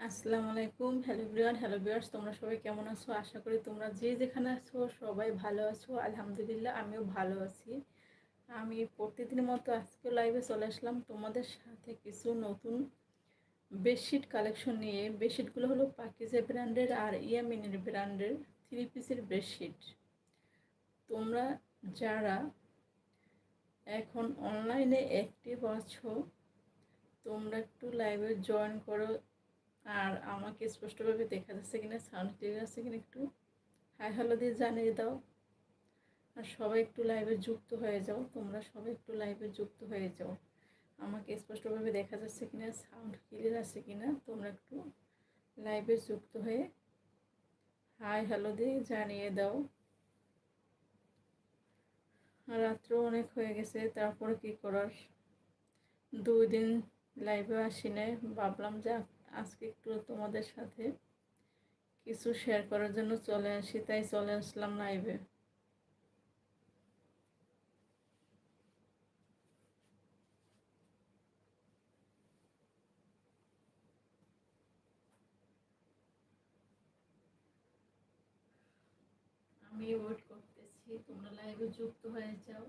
আসসালামু আলাইকুম। Hello Brian hello বিয়ার্স তোমরা সবাই কেমন আছো? আশা করি তোমরা যে যেখানে আছো সবাই ভালো আছো। আলহামদুলিল্লাহ, আমিও ভালো আছি। আমি প্রতিদিনের মতো আজকে লাইভে চলে আসলাম তোমাদের সাথে কিছু নতুন বেডশিট কালেকশন নিয়ে। বেডশিটগুলো হলো পাকিজা ব্র্যান্ডের আর ইয়ামিনের ব্র্যান্ডের থ্রি পিসের বেডশিট তোমরা যারা এখন অনলাইনে অ্যাক্টিভ আছো, তোমরা একটু লাইভে জয়েন করো। আর আমাকে স্পষ্টভাবে দেখা যাচ্ছে কিনা সাউন্ড ক্লিয়ার আছে কিনা একটু হাই হ্যালো দিয়ে জানিয়ে দাও। আর সবাই একটু লাইভে যুক্ত হয়ে যাও, তোমরা সবাই একটু লাইভে যুক্ত হয়ে যাও। আমাকে স্পষ্টভাবে দেখা যাচ্ছে কিনা সাউন্ড ক্লিয়ার আছে কিনা, তোমরা একটু লাইভে যুক্ত হয়ে হাই হ্যালো দিয়ে জানিয়ে দাও। রাত্র অনেক হয়ে গেছে, তারপরে কি করার? দুই দিন লাইভে আসি নাই, ভাবলাম যে আজকে একটু তোমাদের সাথে কিছু শেয়ার করার জন্য চলে আসি, তাই চলে আসলাম লাইভে আমি ওয়েট করতেছি, তোমরা লাইভে যুক্ত হয়ে যাও।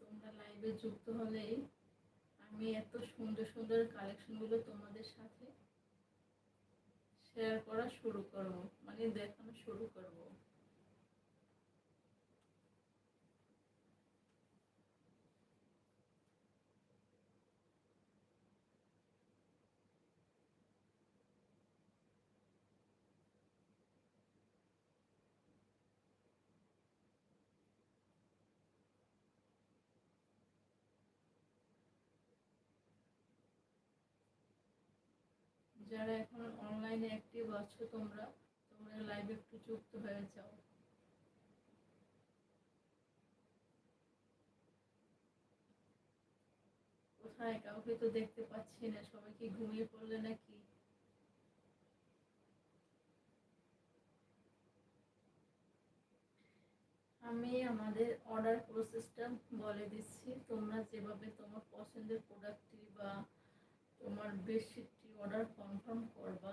তোমরা লাইভে যুক্ত হলেই আমি এত সুন্দর সুন্দর কালেকশনগুলো তোমাদের সাথে শেয়ার করা শুরু করব। মানে দেখানো শুরু করব। যারা এখন অনলাইনে অ্যাক্টিভ আছো তোমরা তোমরা লাইভে একটু যুক্ত হয়ে যাও। কোথায় কাউকে তো দেখতে পাচ্ছি না, সবাই কি ঘুমিয়ে পড়লে নাকি? আমি আমাদের অর্ডার প্রসেসটা বলে দিচ্ছি, তোমরা যেভাবে তোমার পছন্দের প্রোডাক্টটি বা তোমার বেডশিটটি অর্ডার কনফার্ম করবা।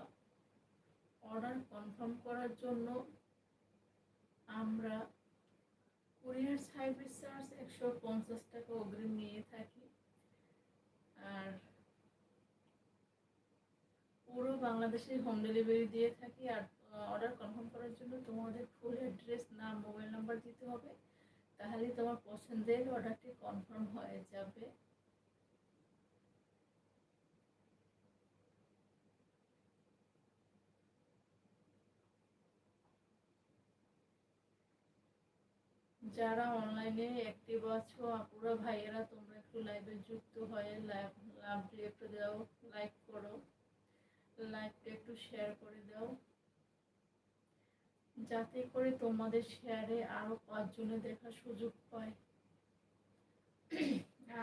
অর্ডার কনফার্ম করার জন্য আমরা কুরিয়ার সার্ভিস চার্জ একশো পঞ্চাশ টাকা অগ্রিম নিয়ে থাকি। আর পুরো বাংলাদেশে হোম ডেলিভারি দিয়ে থাকি। আর অর্ডার কনফার্ম করার জন্য তোমাদের ফুল অ্যাড্রেস নাম মোবাইল নাম্বার দিতে হবে। তাহলে তোমার পছন্দের অর্ডারটি কনফার্ম হয়ে যাবে। যারা অনলাইনে অ্যাক্টিভ আছো, আপুরা, ভাইয়েরা, তোমরা একটু লাইভে যুক্ত হয়ে লাইভ লাভটি একটু দাও লাইক করো। লাইভটা একটু শেয়ার করে দাও। যাতে করে তোমাদের শেয়ারে আরও পাঁচজনে দেখার সুযোগ পায়।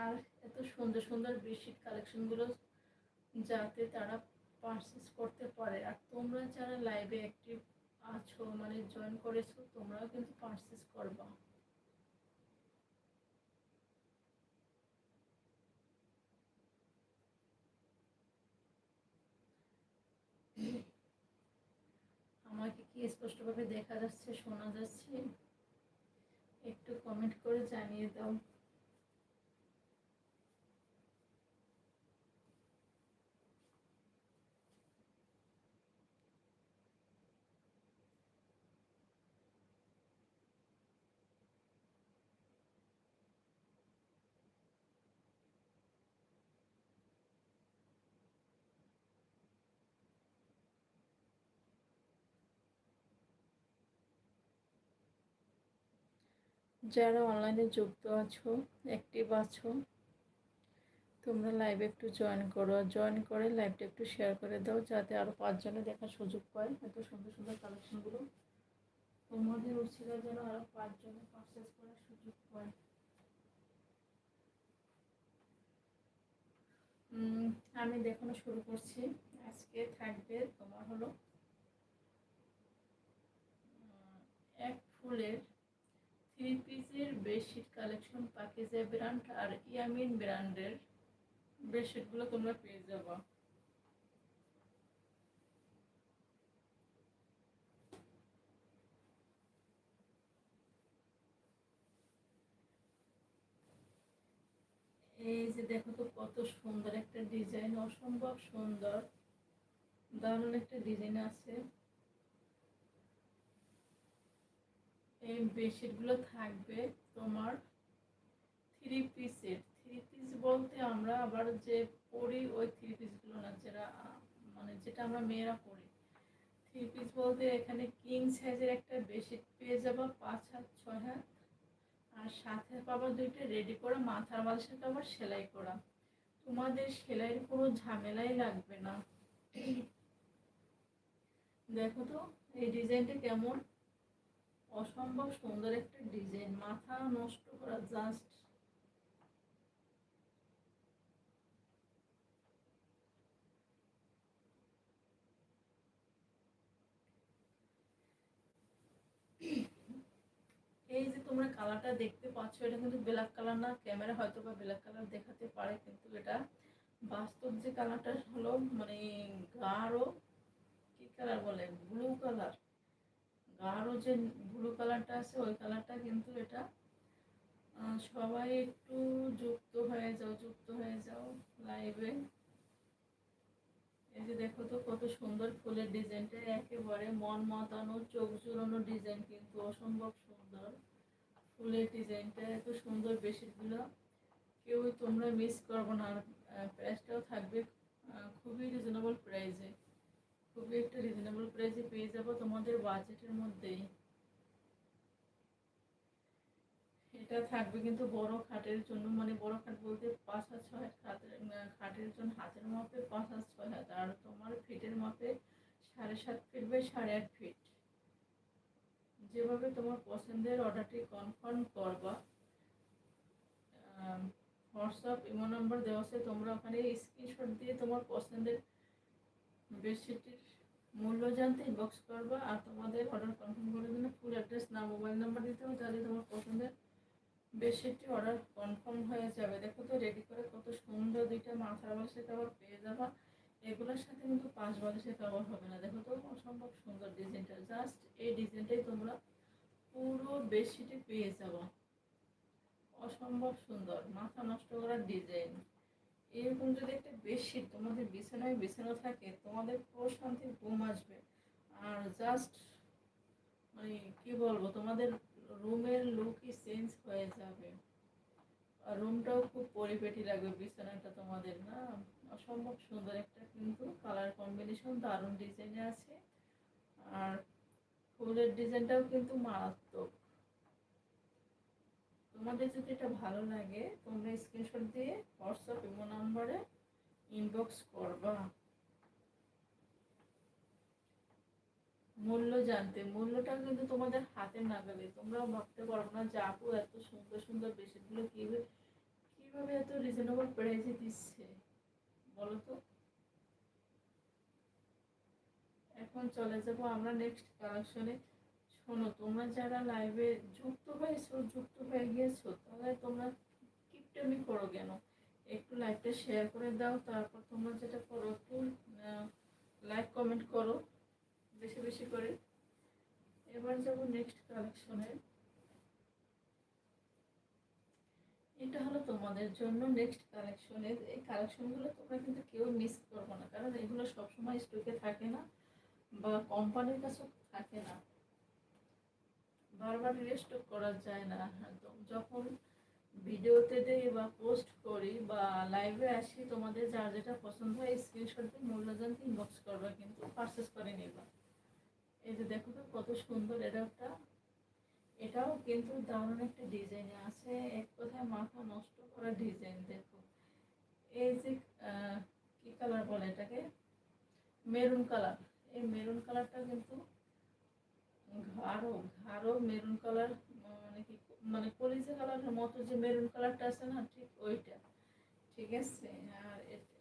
আর এত সুন্দর সুন্দর বেডশিট কালেকশনগুলো যাতে তারা পারচেস করতে পারে। আর তোমরা যারা লাইভে অ্যাক্টিভ আছো মানে জয়েন করেছ, তোমরাও কিন্তু পারচেস করবা আমাকে কি স্পষ্টভাবে দেখা যাচ্ছে শোনা যাচ্ছে? একটু কমেন্ট করে জানিয়ে দাও। যারা অনলাইনে যুক্ত আছো অ্যাক্টিভ আছো, তোমরা লাইভে একটু জয়েন করো। জয়েন করে লাইভটা একটু শেয়ার করে দাও, যাতে আরও পাঁচজনে দেখার সুযোগ পায়। এত সুন্দর সুন্দর কালেকশনগুলো তোমাদের উচিত যেন আরও পাঁচজনে পারচেস করার সুযোগ পায়। আমি দেখানো শুরু করছি। আজকে থাকবে তোমার হলো এক ফুলের থ্রি পিসের বেডশিট কালেকশন পাকিজা ব্র্যান্ড আর ইয়ামিন ব্র্যান্ডের বেডশিটগুলো তোমরা পেয়ে যাব। এই যে দেখো তো কত সুন্দর একটা ডিজাইন, অসম্ভব সুন্দর। দারুণ একটা ডিজাইন আছে। এই বেডশিটগুলো থাকবে তোমার থ্রি পিসের থ্রি পিস বলতে আমরা আবার যে পরি, ওই থ্রি পিসগুলো না, যেটা মানে যেটা আমরা মেয়েরা পরি। থ্রি পিস বলতে এখানে কিং সাইজের একটা বেডশিট পেয়ে যাব, পাঁচ হাত, ছয় হাত। আর সাথে পাবো দুইটা রেডি করা, মাথার বালিশটা আবার সেলাই করা। তোমাদের সেলাইয়ের কোনো ঝামেলাই লাগবে না। দেখো তো, এই ডিজাইনটা কেমন? অসম্ভব সুন্দর একটা ডিজাইন, মাথা নষ্ট করা জাস্ট এই যে তোমরা কালারটা দেখতে পাচ্ছ, এটা কিন্তু ব্ল্যাক কালার না ক্যামেরা হয়তো বা ব্ল্যাক কালার দেখাতে পারে, কিন্তু এটা বাস্তব যে কালারটা হলো মানে গাঢ়, কি কালার বলে? ব্লু কালার গাঢ় যে ব্লু কালারটা আছে, ওই কালারটা কিন্তু এটা সবাই একটু যুক্ত হয়ে যাও, যুক্ত হয়ে যাও লাইভে এই যে দেখো তো কত সুন্দর ফুলের ডিজাইনটা একেবারে মন মাতানো, চোখ জুড়ানো ডিজাইন কিন্তু অসম্ভব সুন্দর। ফুলের ডিজাইনটা এত সুন্দর বেশিরগুলো কেউই তোমরা মিস করব না। আর প্রাইসটাও থাকবে খুবই রিজনেবল প্রাইসে খুবই একটা রিজনেবল প্রাইসে পেয়ে যাব তোমাদের বাজেটের মধ্যেই। এটা থাকবে কিন্তু বড় খাটের জন্য মানে বড় খাট বলতে পাঁচ হাত ছয় হাত খাটের জন্য হাতের মাপে পাঁচ হাত ছয় হাত, আর তোমার ফিটের মাপে সাড়ে সাত ফিট বাই সাড়ে আট ফিট যেভাবে তোমার পছন্দের অর্ডারটি কনফার্ম করবা হোয়াটসঅ্যাপ ইমো নাম্বার দেওয়া আছে, তোমরা ওখানে স্ক্রিনশট দিয়ে তোমার পছন্দের বেডশিটের মূল্য জানতে ইনবক্স করবা আর তোমাদের অর্ডার কনফার্ম করার জন্য ফুল অ্যাড্রেস না মোবাইল নাম্বার দিতে হবে, তাহলে তোমার পছন্দের বেডশিটটি অর্ডার কনফার্ম হয়ে যাবে। দেখো তো রেডি করে কত সুন্দর দুইটা মাথার বালিশের কাপড় পেয়ে যাবা। এগুলোর সাথে কিন্তু পাঁচ বালিশের কাপড় হবে না। দেখো তো অসম্ভব সুন্দর ডিজাইনটা জাস্ট এই ডিজাইনটাই তোমরা পুরো বেডশিটে পেয়ে যাবা। অসম্ভব সুন্দর। মাথা নষ্ট করার ডিজাইন এরকম যদি একটা বেডশিট তোমাদের বিছানায় বিছানো থাকে, তোমাদের প্রশান্তির ঘুম আসবে। আর জাস্ট মানে কি বলব, তোমাদের রুমের লুকই চেঞ্জ হয়ে যাবে। আর রুমটাও খুব পরিপেটি লাগবে বিছানাটা তোমাদের, না? অসম্ভব সুন্দর একটা কিন্তু কালার কম্বিনেশন দারুণ ডিজাইনে আছে। আর ফুলের ডিজাইনটাও কিন্তু মারাত্মক। তোমাদের যদি এটা ভালো লাগে, তোমরা স্ক্রিনশট দিয়ে নাম্বারে ইনবক্স করবা। মূল্য জানতে, মূল্যটা কিন্তু তোমাদের হাতে নাগালে তোমরাও ভাবতে পারব না যে আপু এত সুন্দর সুন্দর বেশিগুলো কীভাবে কীভাবে এত রিজনেবল প্রাইসে দিচ্ছে বলো তো এখন চলে যাব আমরা নেক্সট কালেকশনে শোনো, তোমরা যারা লাইভে যুক্ত হয়েছো, যুক্ত হয়ে গিয়েছো, তাহলে তোমরা কিপটামি করো কেন? একটু লাইভটা শেয়ার করে দাও, তারপর তোমরা যেটা করো একটু লাইক কমেন্ট করো, বেশি বেশি করে। এবার যাব নেক্সট কালেকশনে এটা হলো তোমাদের জন্য নেক্সট কালেকশনের এই কালেকশনগুলো তোমরা কিন্তু কেউ মিস করব না, কারণ এগুলো সবসময় স্টকে থাকে না বা কোম্পানির কাছেও থাকে না। বারবার রিস্টক করা যায় না তো যখন ভিডিওতে দিই বা পোস্ট করি বা লাইভে আসি, তোমাদের যার যেটা পছন্দ হয় স্ক্রিনশট দিয়ে মূল্য জানতে ইনবক্স করবা কিন্তু পারচেস করে নিবা। এই যে দেখো তো কত সুন্দর এটা একটা। এটাও কিন্তু দারুণ একটা ডিজাইনে আছে। এক কথায় মাথা নষ্ট করা ডিজাইন দেখো। এই যে কি কালার বলে এটাকে? মেরুন কালার এই মেরুন কালারটা কিন্তু ঘাড়ো ঘাড়ো মেরুন কালার মানে কি মানে কলিজা কালারের মতো যে মেরুন কালারটা আছে না, ঠিক ওইটা। ঠিক আছে? আর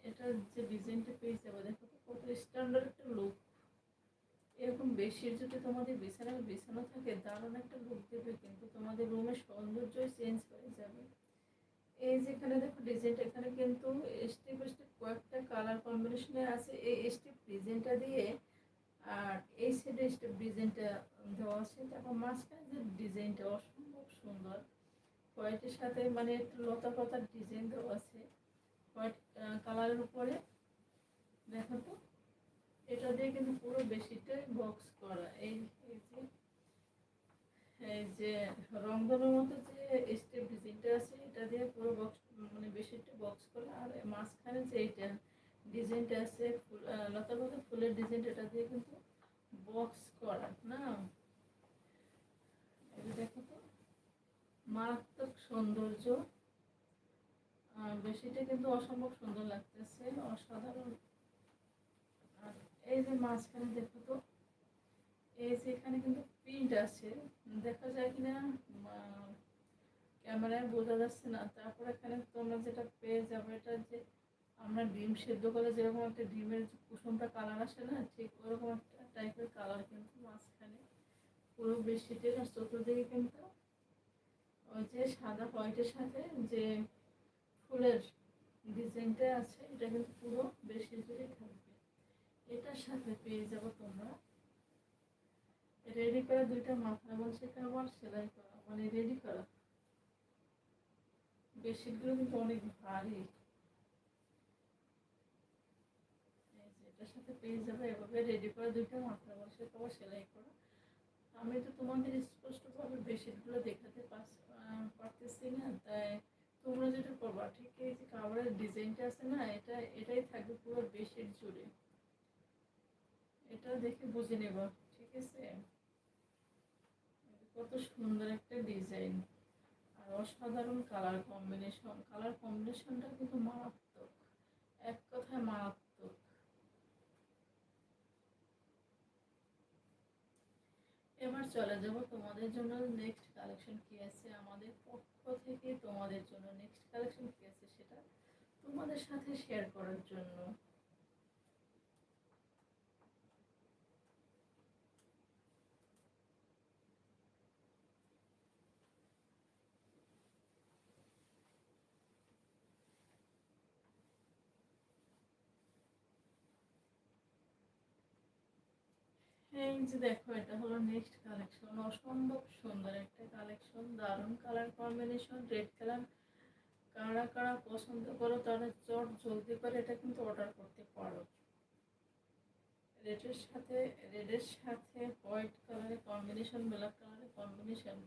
এটার যে ডিজাইনটা পেয়ে যাবে দেখো কত স্ট্যান্ডার্ড একটা লুক এরকম বেশির যদি তোমাদের বিছানায় বিছানো থাকে, দারুণ একটা লুক দেবে, কিন্তু তোমাদের রুমের সৌন্দর্যই চেঞ্জ হয়ে যাবে। এই যেখানে দেখো ডিজাইনটা, এখানে কিন্তু স্টেপ স্টেপ কয়েকটা কালার কম্বিনেশনে আছে। এই স্টেপ ডিজাইনটা দিয়ে আর এই সাইডে স্টেপ ডিজাইনটা দেওয়া আছে। তারপর মাঝখানে যে ডিজাইনটা সুন্দর। হোয়াইটের সাথে মানে একটু লতা পাতার ডিজাইন দেওয়া আছে। হোয়াইট কালারের উপরে। দেখো তো, এটা দিয়ে কিন্তু পুরো বেশিটাই বক্স করা। এই যে এই যে রংধনুর মতো যে স্টেপ ডিজাইনটা আছে, এটা দিয়ে পুরো বক্স মানে বেশিটা বক্স করা। আর মাঝখানে যে এইটা ডিজাইনটা আছে লতা পাতা ফুলের ডিজাইনটা এটা দিয়ে কিন্তু বক্স করা, না? দেখো তো মারাত্মক সৌন্দর্য। আর বেশিটা কিন্তু অসম্ভব সুন্দর লাগতেছে, অসাধারণ। আর এই যে মাঝখানে দেখো তো, এই যে এখানে কিন্তু প্রিন্ট আছে, দেখা যায় কিনা ক্যামেরায় বোঝা যাচ্ছে না। তারপর এখানে তোমরা যেটা পেয়ে যাবে, এটা যে আমরা ডিম সেদ্ধ করে যেরকম একটা ডিমের কুসুমটা কালার আসে না, ঠিক ওরকম একটা টাইপের কালার কিন্তু মাঝখানে। পুরো বেশিটের আর চতুর্দিকে কিন্তু ওই যে সাদা হোয়াইটের সাথে যে ফুলের ডিজাইনটা আছে, এটা কিন্তু পুরো বেশি জুড়ে থাকবে। এটার সাথে পেয়ে যাব তোমরা। রেডি করা দুইটা মাথা বলছে আবার সেলাই করা মানে রেডি করা। বেডশিটগুলো কিন্তু অনেক ভারী। এটার সাথে পেয়ে যাবে, এভাবে রেডি করা দুইটা মাথা বলছে আবার সেলাই করা। আমি তো তোমাদের স্পষ্টভাবে বেডশিটগুলো দেখাতে পারছি তোমরা যেটা ঠিক এই যে কাভারের ডিজাইনটা আছে না, এটা, এটাই থাকবে পুরো বেডশিট জুড়ে। এটা দেখে বুঝে নেব, ঠিক আছে? কত সুন্দর একটা ডিজাইন। আর অসাধারণ কালার কম্বিনেশন কালার কম্বিনেশনটা কিন্তু মারাত্মক। এক কথায় মারাত্মক। এবার চলে যাব তোমাদের জন্য নেক্সট কালেকশন কি আছে আমাদের পক্ষ থেকে তোমাদের জন্য নেক্সট কালেকশন কি আছে সেটা তোমাদের সাথে শেয়ার করার জন্য। এই দেখো, এটা হলো নেক্সট কালেকশন অসম্ভব সুন্দর একটা কালেকশন দারুণ কালার কম্বিনেশন রেড কালার কারা কারা পছন্দ করো তারা চট জলদি করে এটা কিন্তু অর্ডার করতে পারো। রেডের সাথে রেডের সাথে হোয়াইট কালারের কম্বিনেশন ব্ল্যাক কালারের কম্বিনেশন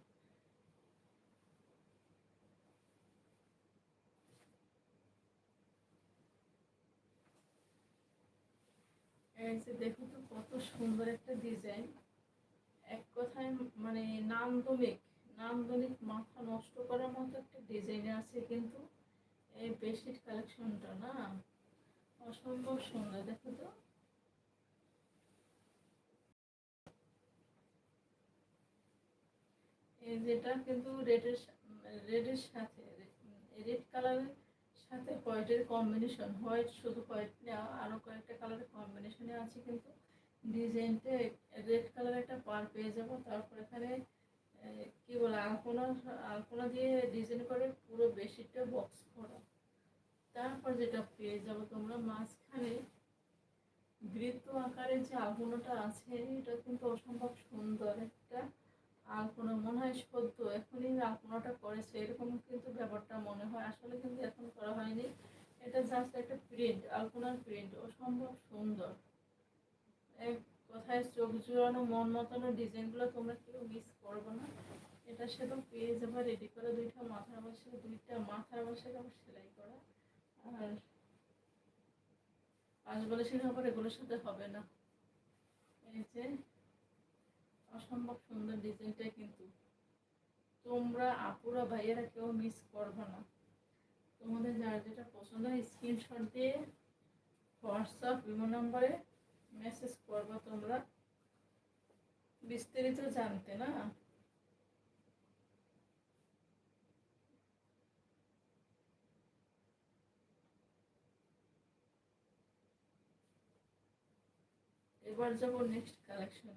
দেখো সুন্দর একটা ডিজাইন এক কথায় মানে নান্দনিক নান্দনিক মাথা নষ্ট করার মতো একটা ডিজাইন আছে কিন্তু এই বেডশিট কালেকশনটা না। অসম্ভব সুন্দর, দেখো তো। যেটা কিন্তু রেডের রেডের সাথে রেড কালারের সাথে হোয়াইটের কম্বিনেশন হোয়াইট শুধু হোয়াইট না আরও কয়েকটা কালারের কম্বিনেশনে আছে কিন্তু। ডিজাইনটা রেড কালার একটা পার পেয়ে যাব, তারপর এখানে কি বলে, আলপনা আলপনা দিয়ে ডিজাইন করে পুরো বেশিটা বক্স করা। তারপর যেটা পেয়ে যাব তোমরা মাঝখানে, বৃত্ত আকারে যে আলপনাটা আছে, এটা কিন্তু অসম্ভব সুন্দর একটা আলপনা, মনে হয় সদ্য এখনই আলপনাটা করেছে এরকম কিন্তু ব্যাপারটা মনে হয়, আসলে কিন্তু এখন করা হয়নি। এটা জাস্ট একটা প্রিন্ট আলপনার প্রিন্ট অসম্ভব সুন্দর। কথায় চোখ জুড়ানো, মন মতানো ডিজাইনগুলো তোমরা কেউ মিস করবে না। এটা সেটাও পেয়ে যাবে রেডি করে দুইটা মাথার বসে দুইটা মাথার বসে আবার সেলাই করা। আর আশবালিশের আবার এগুলোর সাথে হবে না। এই যে, অসম্ভব সুন্দর ডিজাইনটা কিন্তু। তোমরা আপুরা ভাইয়েরা কেউ মিস করবে না। তোমাদের যার যেটা পছন্দ হয় স্ক্রিনশট দিয়ে হোয়াটসঅ্যাপ, ইমো নম্বরে মেসেজ করব তোমরা। বিস্তারিত জানতে না? এবার যাব নেক্সট কালেকশনে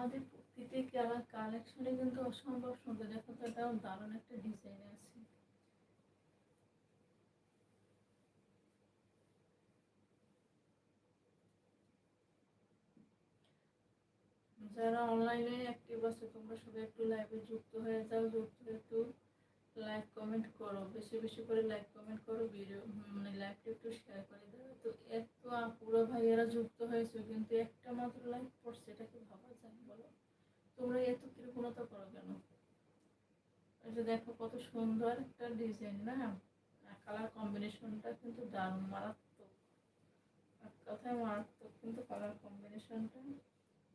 আমাদের প্রত্যেক যারা কালেকশনে কিন্তু অসম্ভব সুন্দর। দেখো তো এটাও দারুণ একটা ডিজাইন আছে। যারা অনলাইনে অ্যাক্টিভ আছে, তোমরা সবাই একটু লাইভে যুক্ত হয়ে যাও, যুক্ত হয়ে একটু লাইক কমেন্ট করো। বেশি বেশি করে লাইক কমেন্ট করো ভিডিও মানে লাইভটা একটু শেয়ার করে দাও। তো এত পুরো ভাইয়েরা যুক্ত হয়েছে, কিন্তু একটা মাত্র লাইক পড়ছে এটা এই দেখো কত সুন্দর একটা ডিজাইন না? কালার কম্বিনেশনটা কিন্তু দারুণ, মারাত্মক। এক কথায় মারাত্মক কিন্তু কালার কম্বিনেশনটা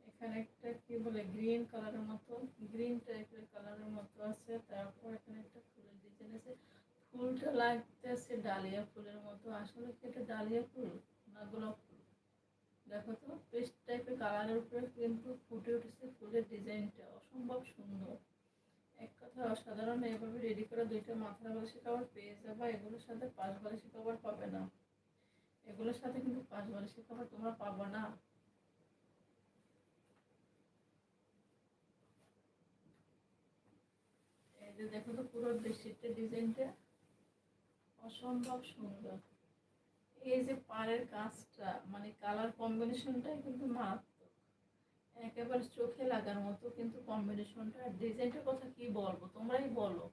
এখানে একটা কি বলে গ্রিন কালারের মতো গ্রিন টাইপের কালারের মতো আছে। তারপর এখানে একটা ফুলের ডিজাইন আছে। ফুলটা লাগতেছে ডালিয়া ফুলের মতো। আসলে কি এটা ডালিয়া ফুল না গোলাপ ফুল? দেখো তো পেস্ট টাইপের কালারের উপরে কিন্তু ফুটে উঠেছে ফুলের ডিজাইনটা অসম্ভব সুন্দর। এক কথা, অসাধারণ। এভাবে রেডি করে দুইটা মাথার পেয়ে যাবা। এগুলোর সাথে পাঁচ বালিশের কাবার পাবে না। এগুলোর সাথে কিন্তু তোমরা পাবা না। এই যে দেখো তো পুরো বেডশিটের ডিজাইনটা। অসম্ভব সুন্দর। এই যে পাড়ের কাজটা মানে কালার কম্বিনেশনটাই কিন্তু মারাত্মক একেবারে চোখে লাগার মতো, কিন্তু কম্বিনেশনটা আর ডিজাইনটার কথা কি বলব? তোমরাই বলো।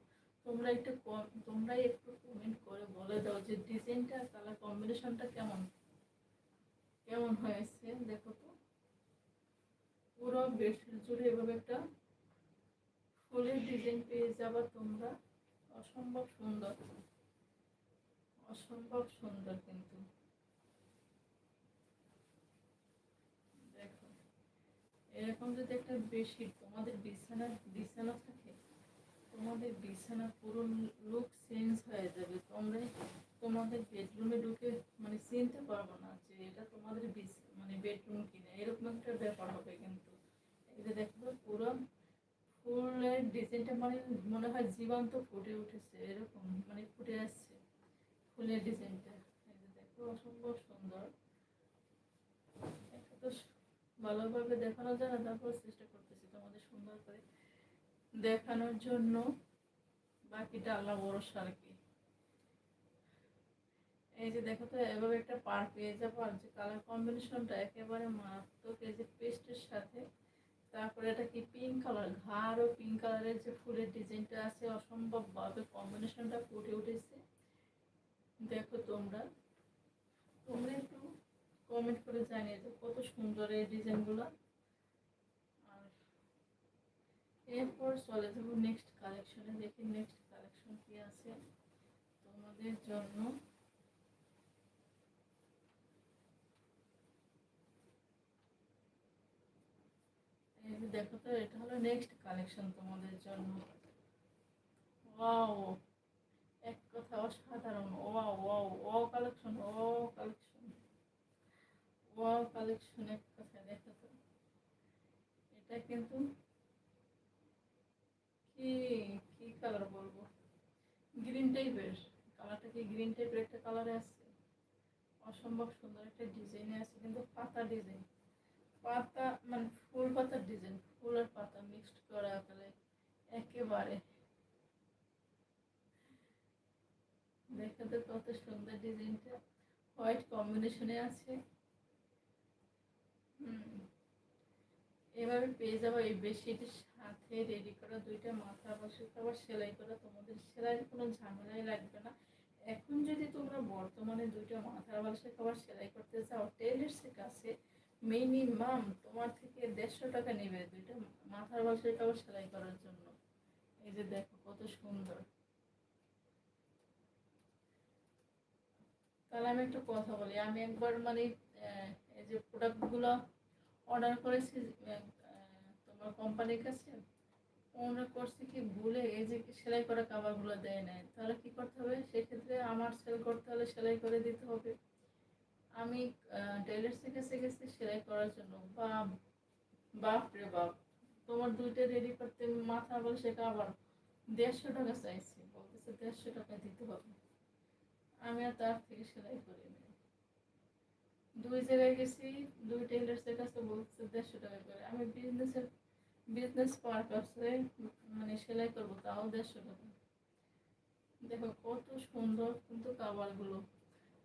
তোমরা একটু তোমরাই একটু কমেন্ট করে বলে দাও যে ডিজাইনটা কালার কম্বিনেশনটা কেমন? কেমন হয়েছে? দেখো তো। পুরো বেডশিট জুড়ে এভাবে একটা ফুলের ডিজাইন পেয়ে যাবা তোমরা। অসম্ভব সুন্দর। অসম্ভব সুন্দর কিন্তু দেখো এরকম যদি একটা বেশি তোমাদের বিছানা বিছানা থাকে, তোমাদের বিছানা পুরো লুক চেঞ্জ হয়ে যাবে। তোমরা তোমাদের বেডরুমে ঢুকে মানে চিনতে পারব না যে এটা তোমাদের মানে বেডরুম কিনা। এরকম একটা ব্যাপার হবে কিন্তু। এটা দেখো, পুরো ফুলের ডিজাইনটা মানে মনে হয় জীবন্ত ফুটে উঠেছে, এরকম মানে ফুটে আসছে ফুলের ডিজাইনটা দেখো, অসম্ভব সুন্দর। এটা তো ভালোভাবে দেখানো যায় না তারপর চেষ্টা করতেছি তোমাদের সুন্দর করে দেখানোর জন্য। বাকিটা আল্লাহ ভরসা আর কি। এই যে দেখো তো, এভাবে একটা পার পেয়ে যাব আর যে কালার কম্বিনেশনটা একেবারে মারাত্মক। এই যে পেস্টের সাথে, তারপরে এটা কি পিঙ্ক কালার ঘাড় ও পিঙ্ক কালারের যে ফুলের ডিজাইনটা আছে, অসম্ভবভাবে কম্বিনেশনটা ফুটে উঠেছে। দেখো তোমরা তোমরা একটু কমেন্ট করে জানিয়ে দাও কত সুন্দর এই ডিজাইনগুলো। আর এরপর চলে যাব নেক্সট কালেকশনে দেখি নেক্সট কালেকশন কি আছে তোমাদের জন্য। দেখো তো, এটা হলো নেক্সট কালেকশন তোমাদের জন্য। ওয়াও এক কথা অসাধারণ। ওয়াও কালেকশন ও কালেকশন ওয়াও কালেকশন এক কথা দেখো তো এটা কিন্তু কি কি কালার বলব? গ্রিন টাইপের কালারটা কি গ্রিন টাইপের একটা কালারে আছে? অসম্ভব সুন্দর একটা ডিজাইনে আছে, কিন্তু পাতা ডিজাইন পাতা মানে ফুল পাতার ডিজাইন ফুল আর পাতা মিক্সড করা আকারে একেবারে। দেখে তো কত সুন্দর ডিজাইনটা হোয়াইট কম্বিনেশনে আছে। এভাবে পেয়ে যাব এই বেডশিটের সাথে রেডি করা দুইটা মাথা বসে আবার সেলাই করা। তোমাদের সেলাইয়ের কোনো ঝামেলাই লাগবে না। এখন যদি তোমরা বর্তমানে দুইটা মাথার বালিশের খাবার সেলাই করতে চাও টেলার্সের কাছে মিনিমাম তোমার থেকে দেড়শো টাকা নেবে দুইটা মাথার বালিশের খাবার সেলাই করার জন্য। এই যে দেখো কত সুন্দর। তাহলে আমি একটু কথা বলি। আমি একবার মানে এই যে প্রোডাক্টগুলো অর্ডার করেছি তোমার কোম্পানির কাছে। অর্ডার করছি কি ভুলে এই যে সেলাই করা কাবারগুলো দেয় নাই। তাহলে কি করতে হবে? সেক্ষেত্রে আমার সেল করতে হলে সেলাই করে দিতে হবে। আমি টেলার্সের কাছে গেছি সেলাই করার জন্য। বা, বাপ রে বাপ, তোমার দুইটা রেডি করতে মাথা বলে সেটা আবার দেড়শো টাকা চাইছি। বলতেছে দেড়শো টাকা দিতে হবে। আমি আর তার থেকে সেলাই করি নি দুই জায়গায় গেছি, দুই টেলার্সের কাছে বলছে দেড়শো টাকা করে আমি বিজনেসের বিজনেস পারপাসে মানে সেলাই করব, তাও দেড়শো টাকা। দেখো কত সুন্দর কিন্তু কাবারগুলো।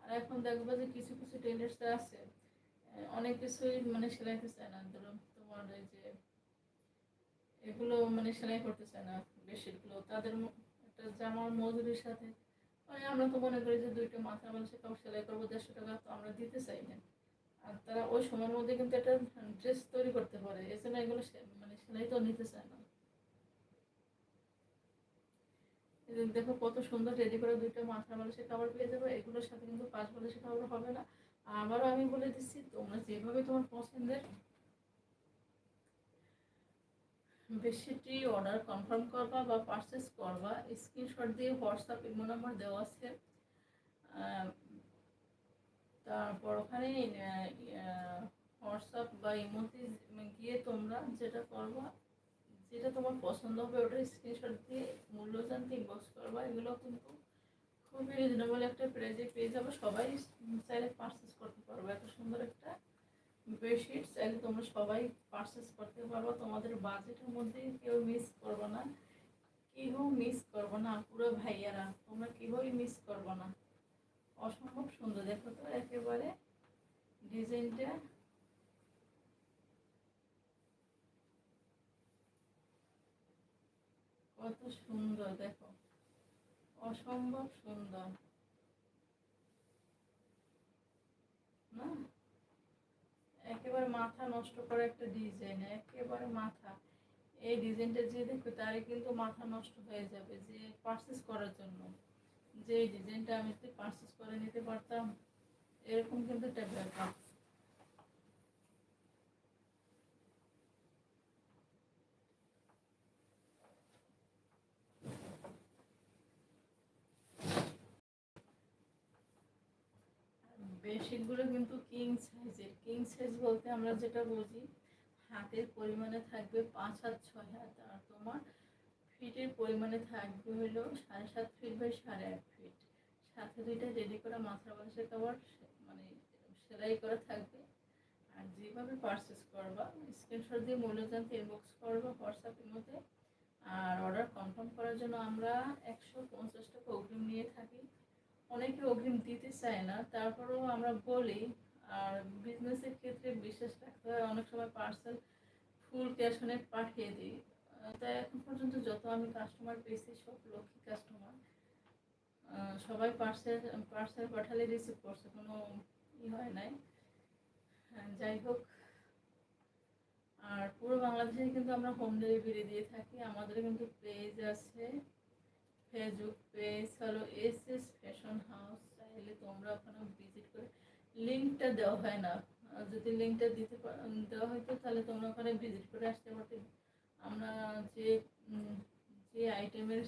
আর এখন দেখব যে কিছু কিছু টেলার্স আছে, অনেক কিছুই মানে সেলাইতে চায় না, ধরো তোমার এই যে এগুলো মানে সেলাই করতে চায় না বেডশিটগুলো, তাদের একটা জামার মজুরির সাথে। আমরা তো মনে করি যে দুইটা মাথা মানুষের কাপড় সেলাই করব দেড়শো টাকা, তো আমরা দিতে চাই না। তারা ওই সময়ের মধ্যে কিন্তু একটা ড্রেস তৈরি করতে পারে। এজন্য এগুলো মানে সেলাই তো নিতে চায় না। দেখো কত সুন্দর রেডি করে দুইটা মাথা বালিশের কাপড় পেয়ে যাবে। এগুলোর সাথে কিন্তু পাঁচ বালিশের কাপড় হবে না। আবারও আমি বলে দিচ্ছি, তোমরা যেভাবে তোমার পছন্দের বেশিটি অর্ডার কনফার্ম করবা বা পারচেস করবা স্ক্রিনশট দিয়ে হোয়াটসঅ্যাপ ইমো নাম্বার দেওয়া আছে আহ, তারপর ওখানে হোয়াটসঅ্যাপ বা ইমোতে গিয়ে তোমরা যেটা করবা, যেটা তোমার পছন্দ হবে ওটা স্ক্রিনশট দিয়ে মূল্য জানতে ইনবক্স করবা। এগুলো কিন্তু খুবই রিজনেবল একটা প্রাইজে পেয়ে যাবে। সবাই চাইলে পারচেস করতে পারবে। এত সুন্দর একটা বেডশিট চাইলে তোমরা সবাই পারচেস করতে পারব। তোমাদের বাজেটের মধ্যে কেউ মিস করবে না। কেউ মিস করব না, পুরো ভাইয়ারা। তোমরা কেউই মিস করব না। অসম্ভব সুন্দর। দেখো তো, একেবারে ডিজাইনটা? কত সুন্দর, দেখো। অসম্ভব সুন্দর। না? একেবারে মাথা নষ্ট করা একটা ডিজাইন, একেবারে মাথা। এই ডিজাইনটা যে দেখবে, তারই কিন্তু মাথা নষ্ট হয়ে যাবে যে পারচেস করার জন্য। যে ডিজাইনটা আমি যদি পারচেস করে নিতে পারতাম এরকম কিন্তু বেডশিটগুলো কিন্তু কিং সাইজের কিং সাইজ বলতে আমরা যেটা বুঝি, হাতের পরিমাণে থাকবে পাঁচ হাত, ছয় হাত, আর তোমার ফিটের পরিমাণে থাকবে হলো সাড়ে সাত ফিট বাই সাড়ে এক ফিট সাথে দুইটা রেডি করা মাথার বালিশের মানে সেলাই করা থাকবে। আর যেভাবে পারচেস করবা স্ক্রিনশট দিয়ে মূল্য জানতে ইনবক্স করবা হোয়াটসঅ্যাপের মধ্যে। আর অর্ডার কনফার্ম করার জন্য আমরা একশো পঞ্চাশ টাকা অগ্রিম নিয়ে থাকি। অনেকে অগ্রিম দিতে চায় না, তারপরেও আমরা বলি, আর বিজনেসের ক্ষেত্রে বিশেষ রাখতে হয়, অনেক সময় পার্সেল ফুল ক্যাশ অনে পাঠিয়ে দিই। তাই এখন পর্যন্ত যত আমি কাস্টমার পেয়েছি, সব লক্ষ্মী কাস্টমার সবাই পার্সেল পার্সেল পাঠালে রিসিভ করছে। কোনো হয় নাই। হ্যাঁ, যাই হোক। আর পুরো বাংলাদেশে কিন্তু আমরা হোম ডেলিভারি দিয়ে থাকি। আমাদের কিন্তু পেজ আছে। ফেসবুক পেজ হলো এস এস ফ্যাশন হাউস চাইলে তোমরা ওখানে ভিজিট করে লিঙ্কটা দেওয়া হয় না। যদি লিঙ্কটা দিতে দেওয়া হতো তাহলে তোমরা ওখানে ভিজিট করে আসতে পারতে। আমরা যে যে আইটেমের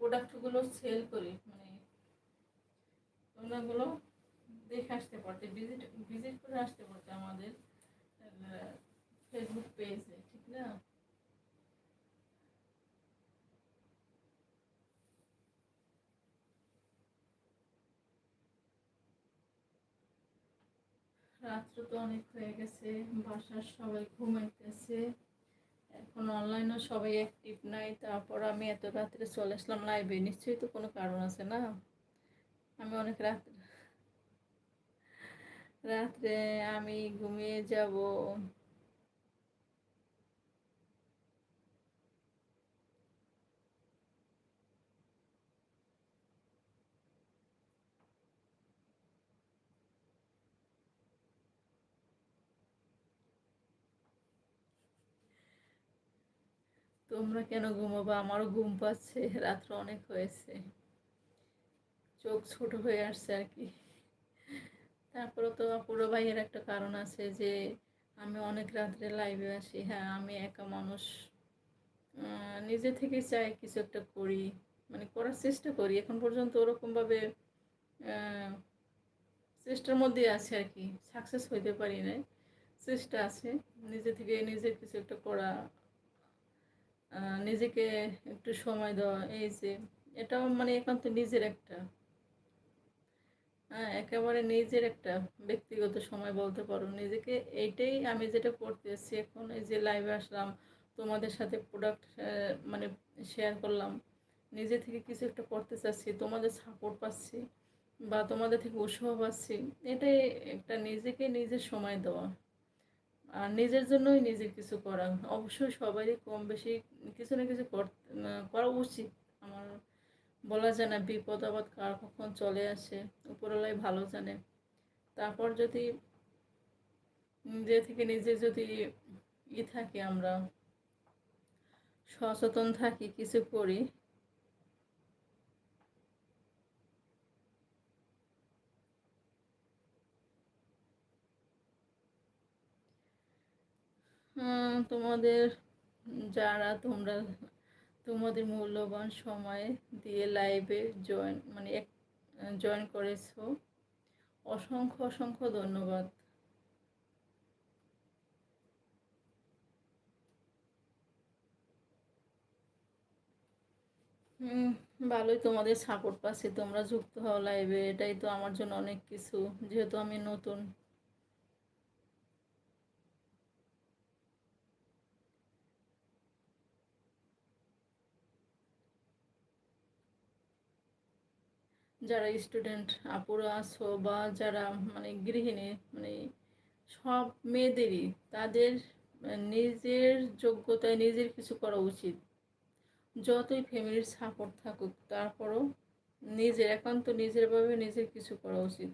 প্রোডাক্টগুলো সেল করি মানে তোমরা দেখে আসতে পারতে ভিজিট ভিজিট করে আসতে পারতে আমাদের ফেসবুক পেজে ঠিক না? রাত্র তো অনেক হয়ে গেছে, বাসার সবাই ঘুমাইতেছে। এখন অনলাইনে সবাই অ্যাক্টিভ নাই, তারপর আমি এত রাত্রে চলে আসলাম লাইভে নিশ্চয়ই তো কোনো কারণ আছে না? আমি অনেক রাত্রে রাত্রে আমি ঘুমিয়ে যাব। তোমরা কেন ঘুমাবো? আমারও ঘুম পাচ্ছে। রাত্র অনেক হয়েছে। চোখ ছোট হয়ে আসছে আর কি। তারপরে তো পুরো ভাইয়ের একটা কারণ আছে যে আমি অনেক রাত্রে লাইভে আসি। হ্যাঁ আমি একা মানুষ। নিজে থেকে চাই কিছু একটা করি মানে করার চেষ্টা করি। এখন পর্যন্ত ওরকমভাবে চেষ্টার মধ্যে আছে আর কি। সাকসেস হইতে পারি না চেষ্টা আছে। নিজে থেকে নিজের কিছু একটা করা নিজেকে একটু সময় দেওয়া, এই যে, এটাও মানে একান্ত নিজের একটা। হ্যাঁ একেবারে নিজের একটা ব্যক্তিগত সময় বলতে পারো। নিজেকে এইটাই আমি যেটা করতেছি এখন এই যে লাইভে আসলাম, তোমাদের সাথে প্রোডাক্ট মানে শেয়ার করলাম, নিজে থেকে কিছু একটা করতে চাচ্ছি, তোমাদের সাপোর্ট পাচ্ছি বা তোমাদের থেকে উৎসাহ পাচ্ছি, এটাই একটা নিজেকে নিজের সময় দেওয়া। আর নিজের জন্যই নিজের কিছু করা। অবশ্যই সবারই কম বেশি কিছু না কিছু করা উচিত আমার বলা যায় না বিপদ আপদ কার কখন চলে আসে, উপরওয়ালাই ভালো জানে। তারপর যদি নিজে থেকে নিজে যদি ই থাকি আমরা, সচেতন থাকি, কিছু করি তোমাদের যারা তোমরা তোমাদের মূল্যবান সময় দিয়ে লাইভে জয়েন মানে এক জয়েন করেছ। অসংখ্য অসংখ্য ধন্যবাদ। হুম ভালোই তোমাদের সাপোর্ট পাচ্ছি। তোমরা যুক্ত হও লাইভে এটাই তো আমার জন্য অনেক কিছু। যেহেতু আমি নতুন। যারা স্টুডেন্ট আপুরা আছো বা যারা মানে গৃহিণী মানে সব মেয়েদেরই তাদের নিজের যোগ্যতায় নিজের কিছু করা উচিত। যতই ফ্যামিলির সাপোর্ট থাকুক, তারপরও নিজের একান্ত নিজেরভাবে নিজের কিছু করা উচিত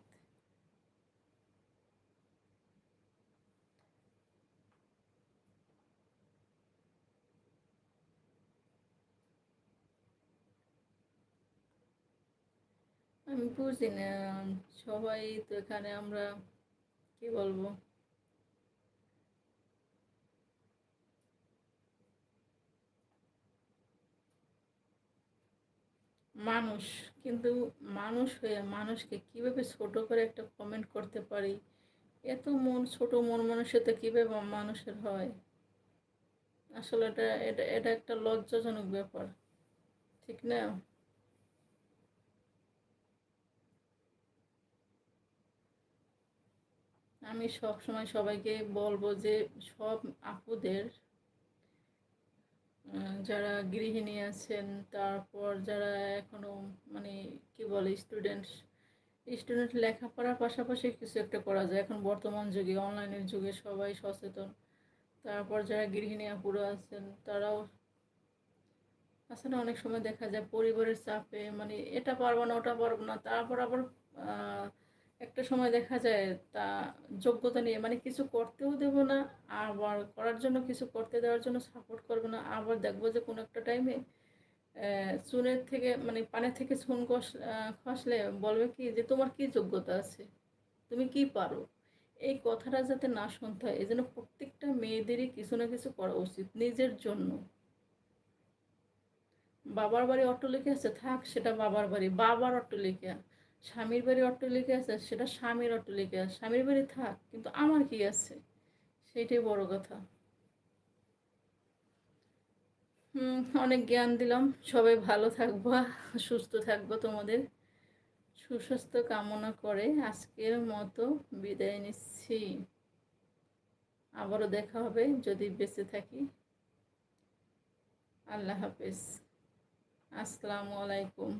আমি বুঝি না, সবাই তো এখানে আমরা, কি বলব? মানুষ, কিন্তু মানুষ হয়ে মানুষকে কীভাবে ছোট করে একটা কমেন্ট করতে পারি? এত মন, ছোট মন মানুষের তো কীভাবে মানুষের হয়? আসলে এটা এটা এটা একটা লজ্জাজনক ব্যাপার, ঠিক না? আমি সব সময় সবাইকে বলব যে সব আপুদের যারা গৃহিণী আছেন, তারপর যারা এখনও মানে কি বলে স্টুডেন্ট স্টুডেন্ট লেখাপড়ার পাশাপাশি কিছু একটা করা যায়। এখন বর্তমান যুগে অনলাইনের যুগে সবাই সচেতন। তারপর যারা গৃহিণী আপুরা আছেন, তারাও আসলে অনেক সময় দেখা যায় পরিবারের চাপে মানে এটা পারব না, ওটা পারব না, তারপর আবার একটা সময় দেখা যায় তা যোগ্যতা নিয়ে মানে কিছু করতেও দেবো না, আবার করার জন্য কিছু করতে দেওয়ার জন্য সাপোর্ট করব না, আবার দেখব যে কোনো একটা টাইমে চুনের থেকে মানে পানের থেকে চুন কষ খসলে বলবে কি যে তোমার কি যোগ্যতা আছে? তুমি কি পারো? এই কথাটা যাতে না শুনতে হয়, এই জন্য প্রত্যেকটা মেয়েদেরই কিছু না কিছু করা উচিত নিজের জন্য। বাবার বাড়ি অট্টলিকা আছে, থাক সেটা বাবার বাড়ি, বাবার অট্টলিকা। স্বামীর বাড়ি অট্টলিকা আছে, সেটা স্বামীর অট্টলিকা। স্বামীর বাড়ি থাক, কিন্তু আমার কি আছে? সেইটাই বড় কথা। হুম, অনেক জ্ঞান দিলাম। সবাই ভালো থাকব, সুস্থ থাকব তোমাদের। সুস্বাস্থ্য কামনা করে আজকের মতো বিদায় নিচ্ছি। আবারও দেখা হবে যদি বেঁচে থাকি। আল্লাহ হাফেজ। আসসালামু আলাইকুম।